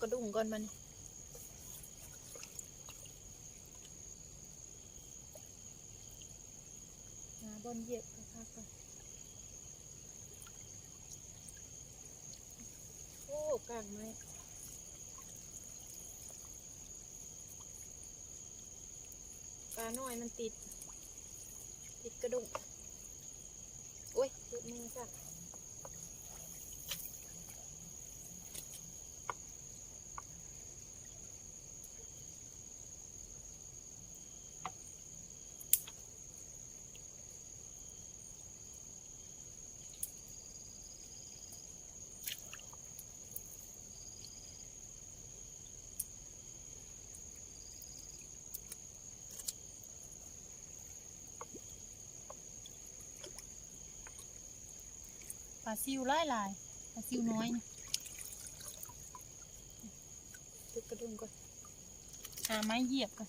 กระดุมก่อนมันหาบอลเหยียบกระพักกันโอ้กลางไม้ปลาหน้อยมันติด ติดกระดุมโอ้ยติดมือจ้ะ ปลาซิวหลายหลายๆปลาซิวน้อยนะตึกกระดุมก่อนหาไม้เหยียบก่อน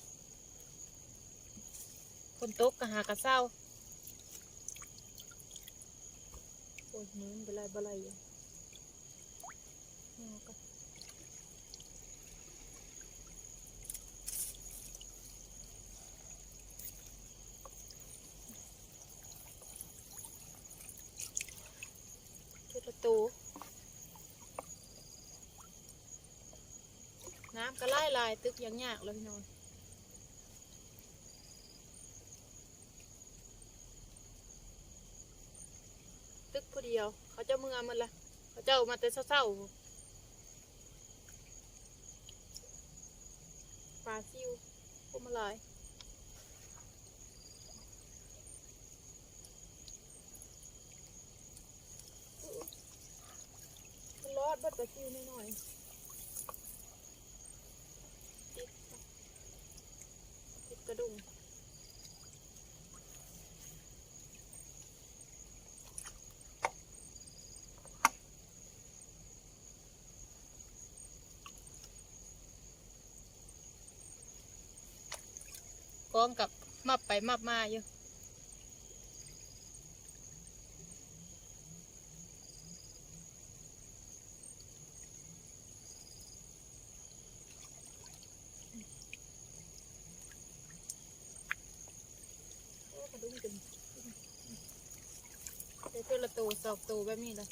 คนตกก็หากระเซ้าโอ้ยเนื้อบลายบลายอยู่เอาก่อนเจอประ ตู น้ำก็ไล่ลายตึกยังยากเลยพี่น้องตึกผู้เดียว เขาเจ้าเมืองมันละเขาเจ้ามาแต่เศร้าๆปลาซิวพวกมาลาย มันรอดเบัดปลาซิวนิดหน่อยติดติดกระดุมพร้อมกับมับไปมับมาอยู่โอ้กระดุมจนเดี๋ยวเจอละตั วแบบนี้เลย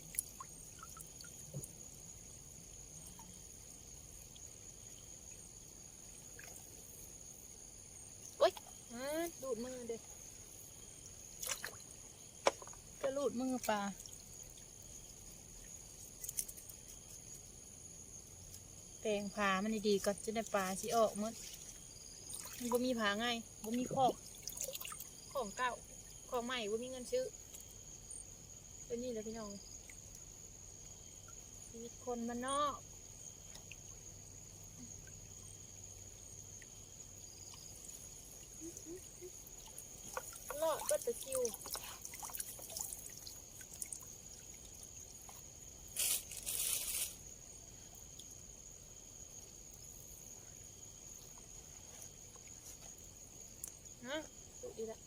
โอ๊ยอ่าดูดมือเด็กจะลูดมือปลาแต่งผามันดีๆก่อนจะได้ปลาสิออกมดมันบ่มีผาง่ายบ่มีคอกของเก่าของใหม่บ่มีเงินซื้อ เป็นนี่เลยพี่น้องชีวิตคนมันนอกเลาะก็ตะคิว ฮะสุดดีละ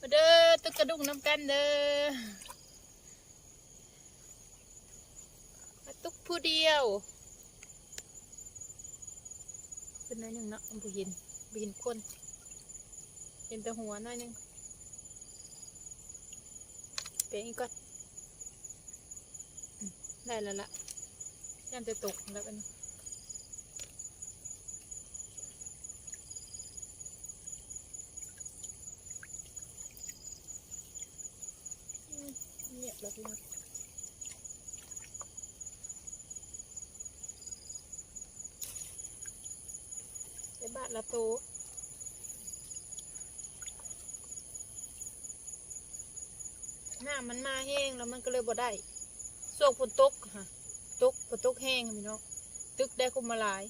มาเด้อตึกกระดุกน้ำกันเด้อมาตุกผู้เดียวเป็นน้อยหนึ่งเนาะบุหินบุหินคนเห็นแต่หัวน้อยหนึ่งเปลี่ยนอีกก่อนได้แล้วละยันจะตกแล้วกัน อืมเงียบ แล้วพี่น้องไปบ้านละโตน้ำมันมาแห้งแล้วมันก็เลยบ่ได้โซกฝนตกค่ะตกฝนตกแห้งพี่น้องตึกได้คุมมาหลาย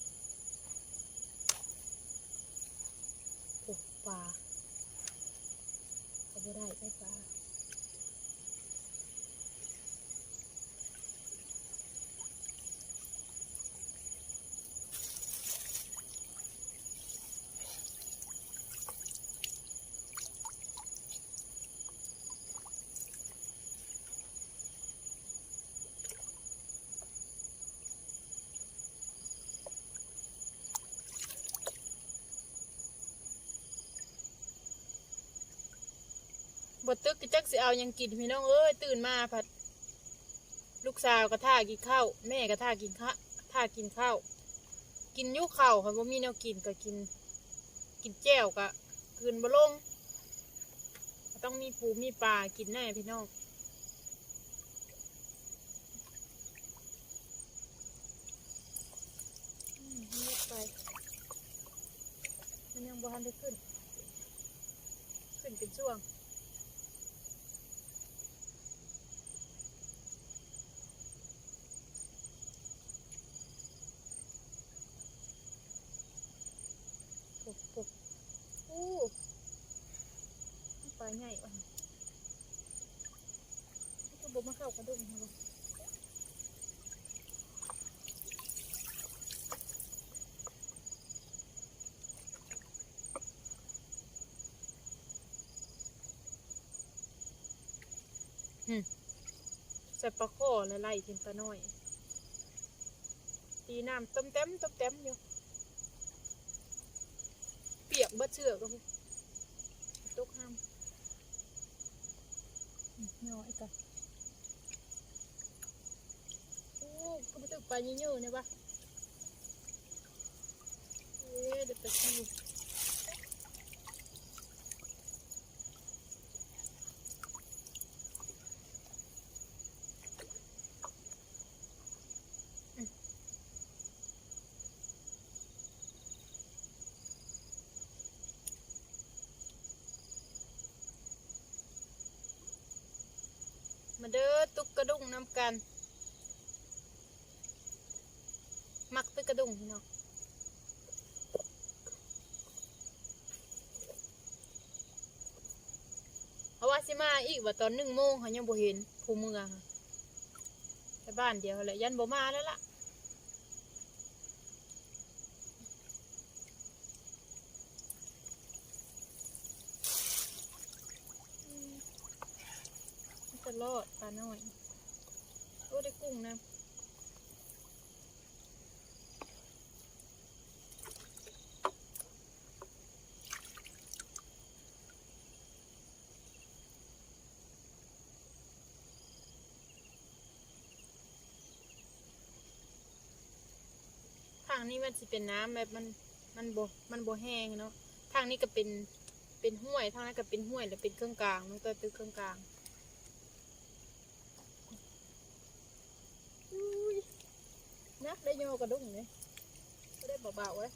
โอ้ปลาเอาบ่ได้ได้ปลา บตึกกจักสิเอายังกินพี่น้องเอ้ยตื่นมาผัด ลูกสาวก็ท่ากินข้าวแม่ก็ท่ากินข้าท่ากินข้าวกินยุข้าวค่ะว่ามีแนวกินก็กิน กินแจ่วก็กินบะลงต้องมีปูมีปลากินแน่พี่น้องไปมันยังบ่ทันได้ขึ้น ขึ้นเป็นช่วง ปุ๊บปุ๊บอู้ ปลาใหญ่ว่ะก็บอกมาเข้ากระดุมเหรออืมใส่ปลาข้อแล้วไล่กินปลาน้อย ตีน้ำต้มเต็มต้มเต็มอยู่ เปียกเบิดเชือกก็พวกตกห้าม น้อย่อไอ้กันโอ้ก็ไปตึกปลาเยอะๆเนี่ยปะเอ๊ะเดี๋ยวไปดู มาเด้อตุกกระดุงน้ำกันมักตุกกระดุงพี่น้องเพราะว่าสิมาอีกว่าตอนหนึ่งโมงเขายังบ่เห็นผู้เมืองค่บ้านเดียวแหละยันบ่มาแล้วล่ะ มันจะรอดปลาน้อยโอ้ได้กุ้งนะทางนี้มันสิเป็นน้ำแบบมันมันโบมันโบแห้งเนาะทางนี้ก็เป็นเป็นห้วยทางนั้นก็เป็นห้วยแล้วเป็นเครื่องกลางมันก็เป็นเครื่องกลางอุ้ย นักได้โยกระดุ้งเลยได้เบาๆไว้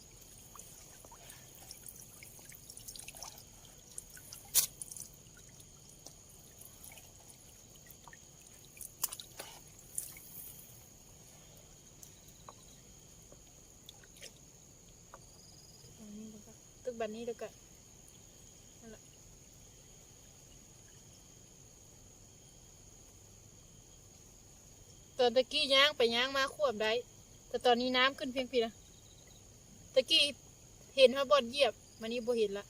อันนี้แล้วก็ตึกบันนี้แล้วกันตอนตะกี้ย่างไปย่างมาควบได้ แต่ตอนนี้น้ำขึ้นเพียงพี่นะตะกี้เห็นเขาบอดเหยียบมันนี้บ่เห็นละ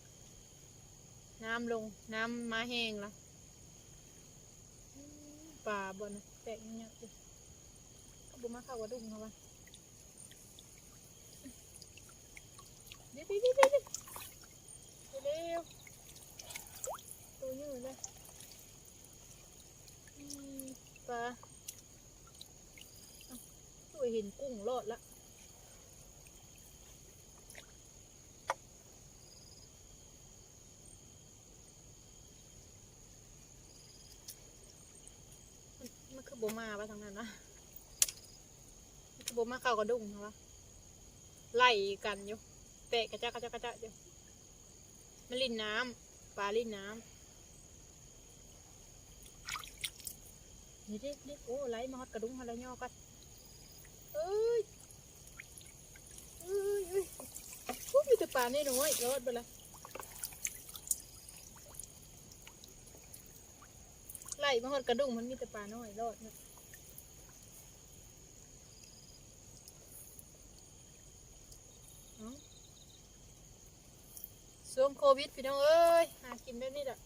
น้ำลง น้ำมาแห้งละป่าบอนะแตกเงี้ยๆสิก็บ่มาเข้ากระดุมเขาวะเดี๋ยวเดี๋ยวเดี๋ยวเดี๋ยวเร็วๆตัวยืดเลยอืมปลา ตัวเห็นกุ้งรอดละมันมันคือโบมาปะทางนั้นนะมันคือโบมาเข้ากระดุงนะวะไล่กันอยู่เตะกระจากกระจากกระจากอยู่มันลินน้ำปลาลินน้ำนี่ดิดิโอ้ไล่มาฮอดกระดุงอะไรย่อกัน เอ้ยเอ้ยเอ้ยพูดมีแต่ปลาเนี่ยน้อยรอดไปละไล่มาหอดกระดุงมันมีแต่ปลาน้อยรอดนี่ยเอ้าช่วงโควิดพี่น้องเอ้ยหากินแบบนี้แหละ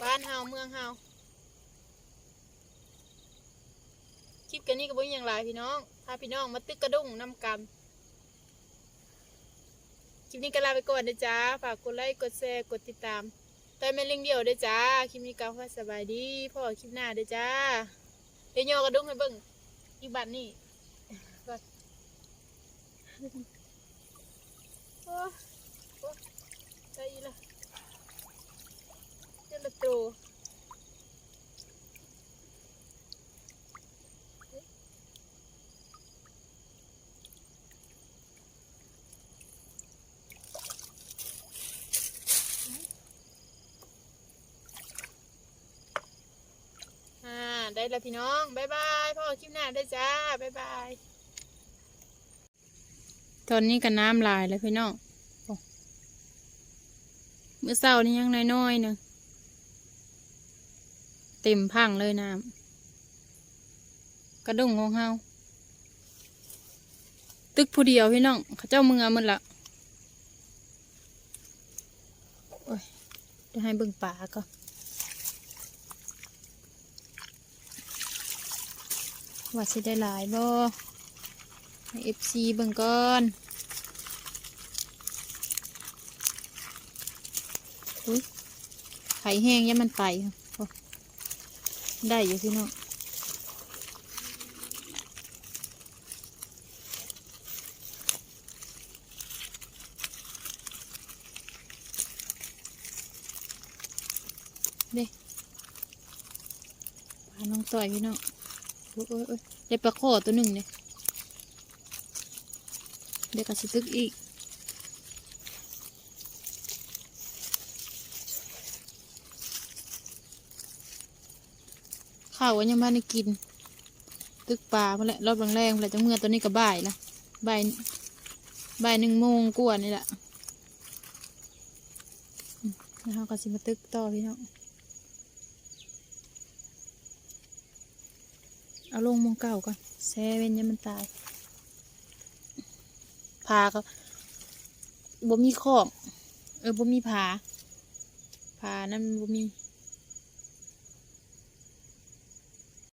บ้านเฮาเมืองเฮา กันนี้ก็บ่มีอย่างไรพี่น้องถ้าพี่น้องมาตึกกระดุงน้ำกันคลิปนี้ก็ลาไปก่อนนะจ๊ะฝากกดไลค์กดแชร์กดติดตามตอนแม่ลิงเดียวด้วยจ้าคลิปนี้ก็ขอสบายดีพ่อคลิปหน้าด้วยจ้าเดี๋ยวโยกระดุ้งให้เบิ่งอีกบัตรนี่ก่อนโอ้โอ้ได้อีละเจ้าละตอ่ ล้วพี่น้องบายบายพ่อคลิปหน้าได้จ้าบายบายตอนนี้ก็น้ำลายแล้วพี่น้องเมื่อเช้านี่ยังน้อยๆหนึ่งเต็มพังเลยน้ำกระดงของเฮาตึกผู้เดียวพี่น้องเขาเจ้าเมืองมันละโอ้ยเดี๋ยวให้เบิ่งป่าก็ ว่าสิได้หลายบ่เอฟซีเบิ่งก่อนอุ้ยไข่แห้งยังมันไป ได้อยู่พี่น้องเด้พาน้องต่อยพี่น้อง ได้ปลาข้อตัวหนึ่งเนี่ยเดี๋ยวก็สิตึกอีกข้าวยังบ้านได้กิน ตึกปลาเมื่อแหละรอบแรงๆเมื่อไหร่จะเมื่อตัวนี้ก็บ่ายละบ่ายบ่ายหนึ่งโมงกว่านี่แหละแล้วเราก็สิมาตึกต่อพี่น้อง เอาลงมงเก่าก่อนแซ่เว้นยังมันตายพาก็บ่มีขอบเออบ่มีผาผานั่นบ่มี